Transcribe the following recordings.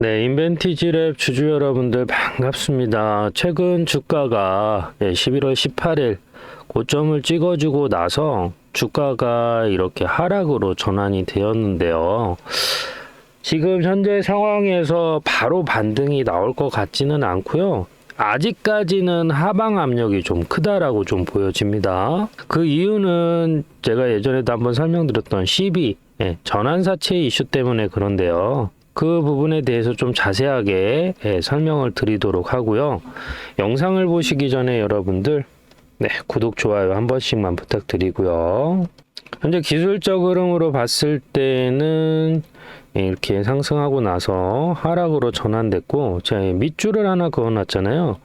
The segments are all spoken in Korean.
네, 인벤티지랩 주주 여러분들 반갑습니다. 최근 주가가 예, 11월 18일 고점을 찍어주고 나서 주가가 이렇게 하락으로 전환이 되었는데요. 지금 현재 상황에서 바로 반등이 나올 것 같지는 않고요. 아직까지는 하방 압력이 좀 크다라고 좀 보여집니다. 그 이유는 제가 예전에도 한번 설명드렸던 CB 예, 전환사채 이슈 때문에 그런데요. 그 부분에 대해서 좀 자세하게 예, 설명을 드리도록 하고요. 영상을 보시기 전에 여러분들 네, 구독, 좋아요 한 번씩만 부탁드리고요. 현재 기술적 흐름으로 봤을 때는 예, 이렇게 상승하고 나서 하락으로 전환됐고 제가 밑줄을 하나 그어놨잖아요.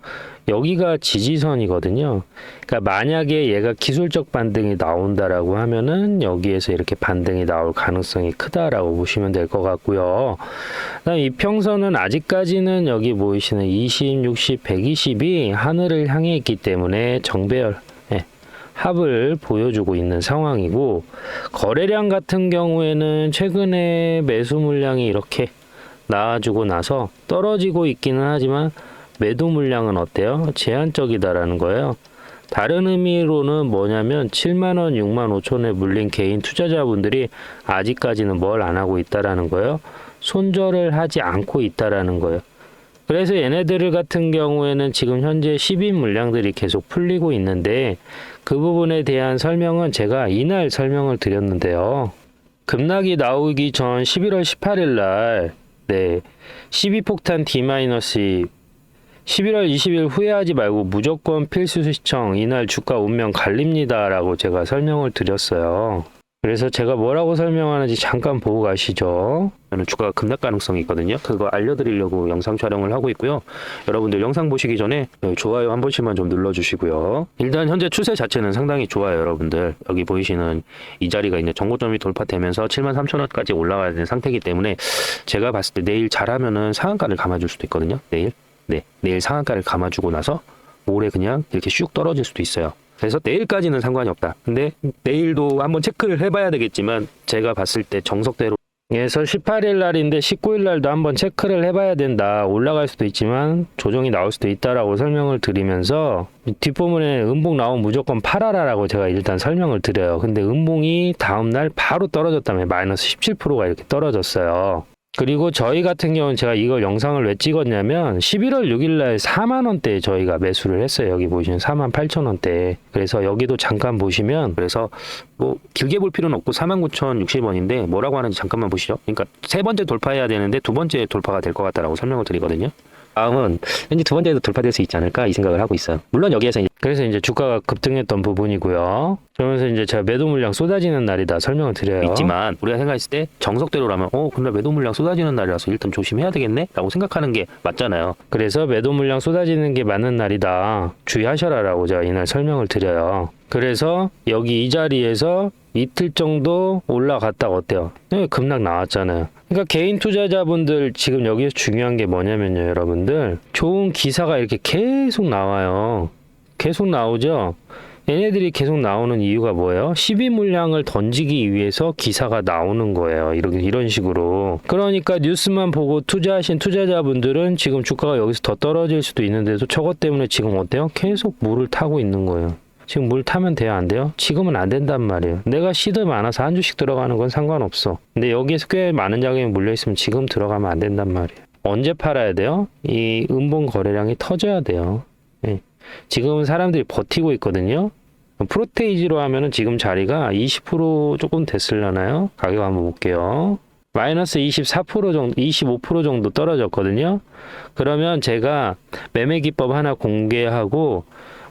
여기가 지지선이거든요. 그러니까 만약에 얘가 기술적 반등이 나온다라고 하면은 여기에서 이렇게 반등이 나올 가능성이 크다라고 보시면 될 것 같고요. 그다음 이평선은 아직까지는 여기 보이시는 20, 60, 120이 하늘을 향해 있기 때문에 정배열 예, 합을 보여주고 있는 상황이고 거래량 같은 경우에는 최근에 매수 물량이 이렇게 나와주고 나서 떨어지고 있기는 하지만 매도 물량은 어때요? 제한적이다라는 거예요. 다른 의미로는 뭐냐면 7만 원, 6만 5천에 물린 개인 투자자분들이 아직까지는 뭘 안 하고 있다라는 거예요. 손절을 하지 않고 있다라는 거예요. 그래서 얘네들 같은 경우에는 지금 현재 10인 물량들이 계속 풀리고 있는데 그 부분에 대한 설명은 제가 이날 설명을 드렸는데요. 급락이 나오기 전 11월 18일 날 네. 12폭탄 D- 11월 20일 후회하지 말고 무조건 필수 시청 이날 주가 운명 갈립니다 라고 제가 설명을 드렸어요. 그래서 제가 뭐라고 설명하는지 잠깐 보고 가시죠. 주가가 급락 가능성이 있거든요. 그거 알려드리려고 영상 촬영을 하고 있고요. 여러분들 영상 보시기 전에 네, 좋아요 한 번씩만 좀 눌러주시고요. 일단 현재 추세 자체는 상당히 좋아요, 여러분들. 여기 보이시는 이 자리가 이제 정고점이 돌파되면서 7만 3천 원까지 올라가야 되는 상태이기 때문에 제가 봤을 때 내일 잘하면은 상한가를 감아줄 수도 있거든요. 내일. 네, 내일 상한가를 감아주고 나서 모레 그냥 이렇게 슉 떨어질 수도 있어요. 그래서 내일까지는 상관이 없다. 근데 내일도 한번 체크를 해봐야 되겠지만 제가 봤을 때 정석대로 에서 18일 날인데 19일 날도 한번 체크를 해봐야 된다. 올라갈 수도 있지만 조정이 나올 수도 있다라고 설명을 드리면서 뒷부분에 음봉 나오면 무조건 팔아라라고 제가 일단 설명을 드려요. 근데 음봉이 다음 날 바로 떨어졌다면 마이너스 17%가 이렇게 떨어졌어요. 그리고 저희 같은 경우는 제가 이걸 영상을 왜 찍었냐면 11월 6일 날 4만 원대에 저희가 매수를 했어요. 여기 보시면 4만 8천 원대. 그래서 여기도 잠깐 보시면 그래서 뭐 길게 볼 필요는 없고 4만 9천 60원인데 뭐라고 하는지 잠깐만 보시죠. 그러니까 세 번째 돌파해야 되는데 두 번째 돌파가 될 것 같다라고 설명을 드리거든요. 다음은 왠지 두 번째도 돌파될 수 있지 않을까 이 생각을 하고 있어요. 물론 여기에서 이제 그래서 이제 주가가 급등했던 부분이고요. 그러면서 이제 제가 매도 물량 쏟아지는 날이다 설명을 드려요. 있지만 우리가 생각했을 때 정석대로라면 어 근데 매도 물량 쏟아지는 날이라서 일단 조심해야 되겠네라고 생각하는 게 맞잖아요. 그래서 매도 물량 쏟아지는 게 맞는 날이다 주의하셔라라고 제가 이날 설명을 드려요. 그래서 여기 이 자리에서 이틀 정도 올라갔다 가 어때요? 네, 급락 나왔잖아요. 그러니까 개인 투자자분들 지금 여기서 중요한 게 뭐냐면요, 여러분들. 좋은 기사가 이렇게 계속 나와요. 계속 나오죠? 얘네들이 계속 나오는 이유가 뭐예요? 12 물량을 던지기 위해서 기사가 나오는 거예요. 이런, 이런 식으로. 그러니까 뉴스만 보고 투자하신 투자자분들은 지금 주가가 여기서 더 떨어질 수도 있는데도 저것 때문에 지금 어때요? 계속 물을 타고 있는 거예요. 지금 물 타면 돼요? 안 돼요? 지금은 안 된단 말이에요. 내가 시드 많아서 한 주씩 들어가는 건 상관없어. 근데 여기에서 꽤 많은 자금이 물려있으면 지금 들어가면 안 된단 말이에요. 언제 팔아야 돼요? 이 음봉 거래량이 터져야 돼요. 예. 지금은 사람들이 버티고 있거든요. 프로테이지로 하면은 지금 자리가 20% 조금 됐을려나요? 가격 한번 볼게요. 마이너스 24% 정도, 25% 정도 떨어졌거든요. 그러면 제가 매매 기법 하나 공개하고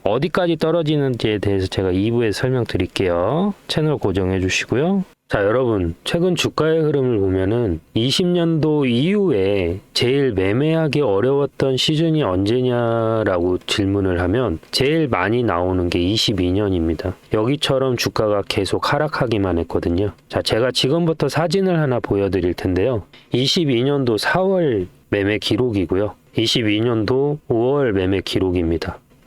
어디까지 떨어지는지에 대해서 제가 2부에 설명드릴게요. 채널 고정해 주시고요. 자, 여러분, 최근 주가의 흐름을 보면은 20년도 이후에 제일 매매하기 어려웠던 시즌이 언제냐라고 질문을 하면 제일 많이 나오는 게 22년입니다. 여기처럼 주가가 계속 하락하기만 했거든요. 자, 제가 지금부터 사진을 하나 보여드릴 텐데요. 22년도 4월 매매 기록이고요. 22년도 5월 매매 기록입니다.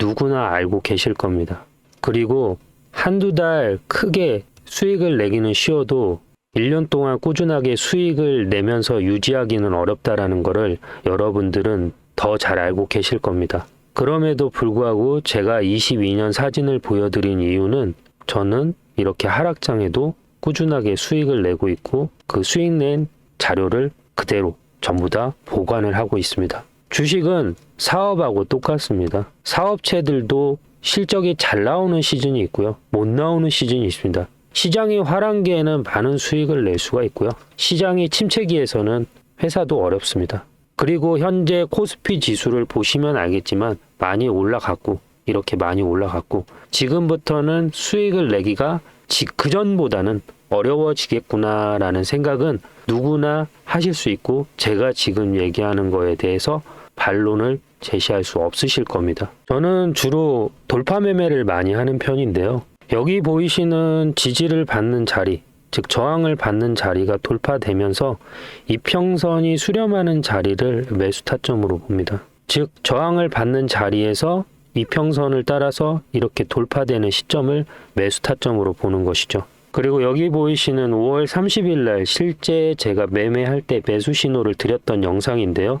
누구나 알고 계실 겁니다. 그리고 한두 달 크게 수익을 내기는 쉬워도 1년 동안 꾸준하게 수익을 내면서 유지하기는 어렵다라는 것을 여러분들은 더 잘 알고 계실 겁니다. 그럼에도 불구하고 제가 22년 사진을 보여드린 이유는 저는 이렇게 하락장에도 꾸준하게 수익을 내고 있고 그 수익 낸 자료를 그대로 전부 다 보관을 하고 있습니다. 주식은 사업하고 똑같습니다. 사업체들도 실적이 잘 나오는 시즌이 있고요. 못 나오는 시즌이 있습니다. 시장이 화랑기에는 많은 수익을 낼 수가 있고요. 시장이 침체기에서는 회사도 어렵습니다. 그리고 현재 코스피 지수를 보시면 알겠지만 많이 올라갔고 이렇게 많이 올라갔고 지금부터는 수익을 내기가 지- 그전보다는 어려워지겠구나라는 생각은 누구나 하실 수 있고 제가 지금 얘기하는 거에 대해서 반론을 제시할 수 없으실 겁니다. 저는 주로 돌파 매매를 많이 하는 편인데요. 여기 보이시는 지지를 받는 자리, 즉 저항을 받는 자리가 돌파되면서 이평선이 수렴하는 자리를 매수 타점으로 봅니다. 즉 저항을 받는 자리에서 이평선을 따라서 이렇게 돌파되는 시점을 매수 타점으로 보는 것이죠. 그리고 여기 보이시는 5월 30일 날 실제 제가 매매할 때 매수 신호를 드렸던 영상인데요.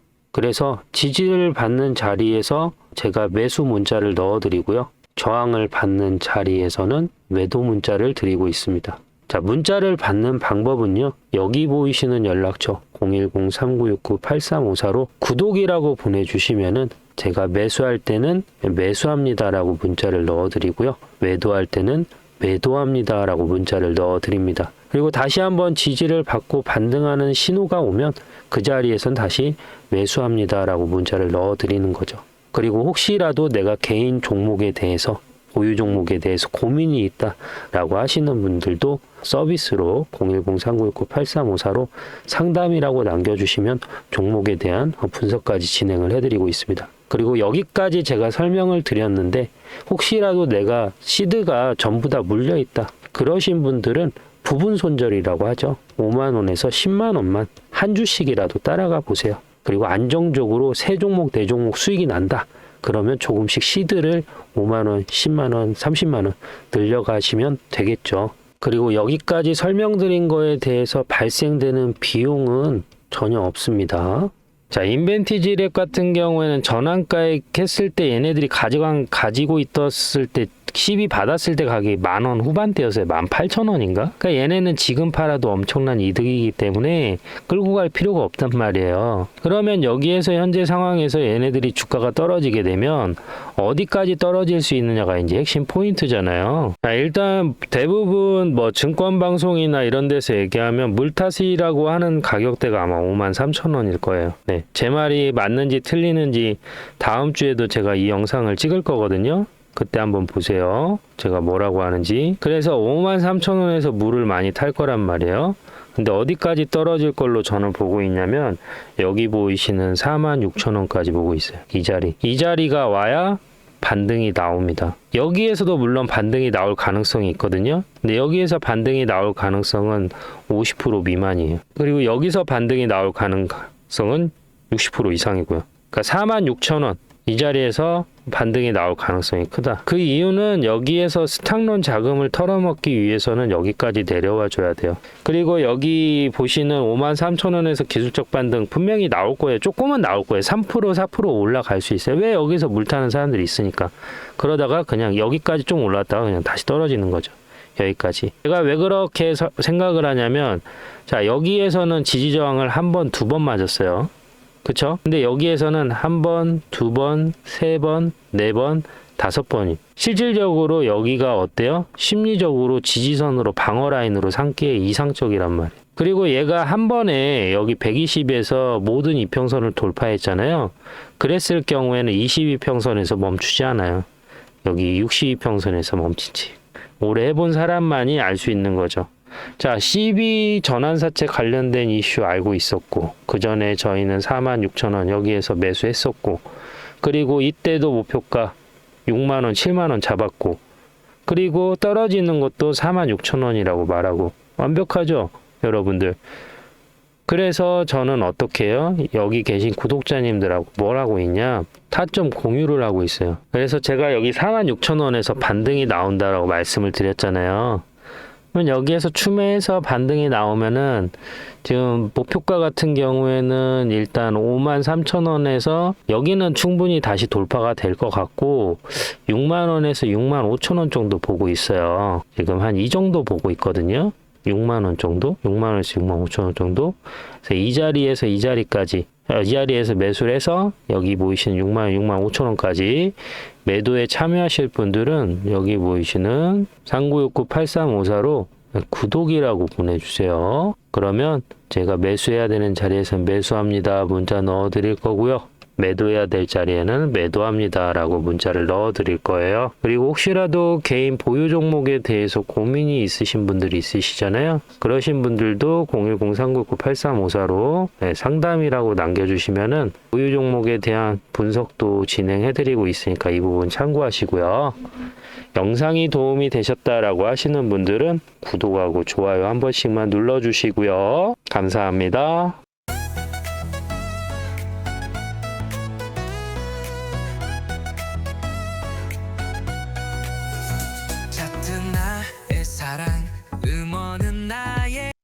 그래서 지지를 받는 자리에서 제가 매수 문자를 넣어 드리고요. 저항을 받는 자리에서는 매도 문자를 드리고 있습니다. 자, 문자를 받는 방법은요. 여기 보이시는 연락처 010-3969-8354로 구독이라고 보내주시면은 제가 매수할 때는 매수합니다라고 문자를 넣어 드리고요. 매도할 때는 매도합니다라고 문자를 넣어 드립니다. 그리고 다시 한번 지지를 받고 반등하는 신호가 오면 그 자리에선 다시 매수합니다라고 문자를 넣어 드리는 거죠. 그리고 혹시라도 내가 개인 종목에 대해서 보유 종목에 대해서 고민이 있다라고 하시는 분들도 서비스로 010-3969-8354로 상담이라고 남겨주시면 종목에 대한 분석까지 진행을 해드리고 있습니다. 그리고 여기까지 제가 설명을 드렸는데 혹시라도 내가 시드가 전부 다 물려 있다 그러신 분들은 부분 손절이라고 하죠. 5만 원에서 10만 원만 한 주씩이라도 따라가 보세요. 그리고 안정적으로 세 종목 네 종목 수익이 난다. 그러면 조금씩 시드를 5만 원, 10만 원, 30만 원 늘려가시면 되겠죠. 그리고 여기까지 설명드린 거에 대해서 발생되는 비용은 전혀 없습니다. 자, 인벤티지 랩 같은 경우에는 전환가액 했을 때 얘네들이 가져간, 가지고 있었을 때 시비 받았을 때 가격이 만 원 후반대였어요. 만 팔천 원인가? 그러니까 얘네는 지금 팔아도 엄청난 이득이기 때문에 끌고 갈 필요가 없단 말이에요. 그러면 여기에서 현재 상황에서 얘네들이 주가가 떨어지게 되면 어디까지 떨어질 수 있느냐가 이제 핵심 포인트잖아요. 자, 일단 대부분 뭐 증권 방송이나 이런 데서 얘기하면 물타시라고 하는 가격대가 아마 5만 3천 원일 거예요. 네. 제 말이 맞는지 틀리는지 다음 주에도 제가 이 영상을 찍을 거거든요. 그때 한번 보세요. 제가 뭐라고 하는지. 그래서 5만 3천 원에서 물을 많이 탈 거란 말이에요. 근데 어디까지 떨어질 걸로 저는 보고 있냐면 여기 보이시는 4만 6천 원까지 보고 있어요. 이 자리. 이 자리가 와야 반등이 나옵니다. 여기에서도 물론 반등이 나올 가능성이 있거든요. 근데 여기에서 반등이 나올 가능성은 50% 미만이에요. 그리고 여기서 반등이 나올 가능성은 60% 이상이고요. 그러니까 4만 6천 원. 이 자리에서 반등이 나올 가능성이 크다. 그 이유는 여기에서 스탁론 자금을 털어먹기 위해서는 여기까지 내려와 줘야 돼요. 그리고 여기 보시는 5만 3천 원에서 기술적 반등 분명히 나올 거예요. 조금은 나올 거예요. 3% 4% 올라갈 수 있어요. 왜 여기서 물 타는 사람들이 있으니까. 그러다가 그냥 여기까지 좀 올랐다가 그냥 다시 떨어지는 거죠. 여기까지. 제가 왜 그렇게 서- 생각을 하냐면 자 여기에서는 지지 저항을 한 번, 두 번 맞았어요. 그쵸? 근데 여기에서는 한 번, 두 번, 세 번, 네 번, 다섯 번이. 실질적으로 여기가 어때요? 심리적으로 지지선으로 방어 라인으로 삼기에 이상적이란 말이에요. 그리고 얘가 한 번에 여기 120에서 모든 이평선을 돌파했잖아요. 그랬을 경우에는 22평선에서 멈추지 않아요. 여기 62평선에서 멈추지. 오래 해본 사람만이 알 수 있는 거죠. 자, CB 전환사채 관련된 이슈 알고 있었고, 그 전에 저희는 4만 6천 원 여기에서 매수했었고, 그리고 이때도 목표가 6만 원, 7만 원 잡았고, 그리고 떨어지는 것도 4만 6천 원이라고 말하고, 완벽하죠, 여러분들. 그래서 저는 어떻게 해요? 여기 계신 구독자님들하고 뭘 하고 있냐? 타점 공유를 하고 있어요. 그래서 제가 여기 4만 6천 원에서 반등이 나온다라고 말씀을 드렸잖아요. 그러면 여기에서 추매해서 반등이 나오면은 지금 목표가 같은 경우에는 일단 5만 3천 원에서 여기는 충분히 다시 돌파가 될 것 같고 6만 원에서 6만 5천 원 정도 보고 있어요. 지금 한 이 정도 보고 있거든요. 6만 원 정도? 6만 원에서 6만 5천 원 정도? 그래서 이 자리에서 이 자리까지 어, 이 자리에서 매수를 해서 여기 보이시는 6만 원, 6만 5천 원까지 매도에 참여하실 분들은 여기 보이시는 3969-8354로 구독이라고 보내주세요. 그러면 제가 매수해야 되는 자리에서 매수합니다. 문자 넣어 드릴 거고요. 매도해야 될 자리에는 매도합니다 라고 문자를 넣어 드릴 거예요. 그리고 혹시라도 개인 보유 종목에 대해서 고민이 있으신 분들이 있으시잖아요. 그러신 분들도 010-3969-8354로 네, 상담이라고 남겨주시면은 보유 종목에 대한 분석도 진행해 드리고 있으니까 이 부분 참고하시고요. 영상이 도움이 되셨다라고 하시는 분들은 구독하고 좋아요 한 번씩만 눌러주시고요. 감사합니다.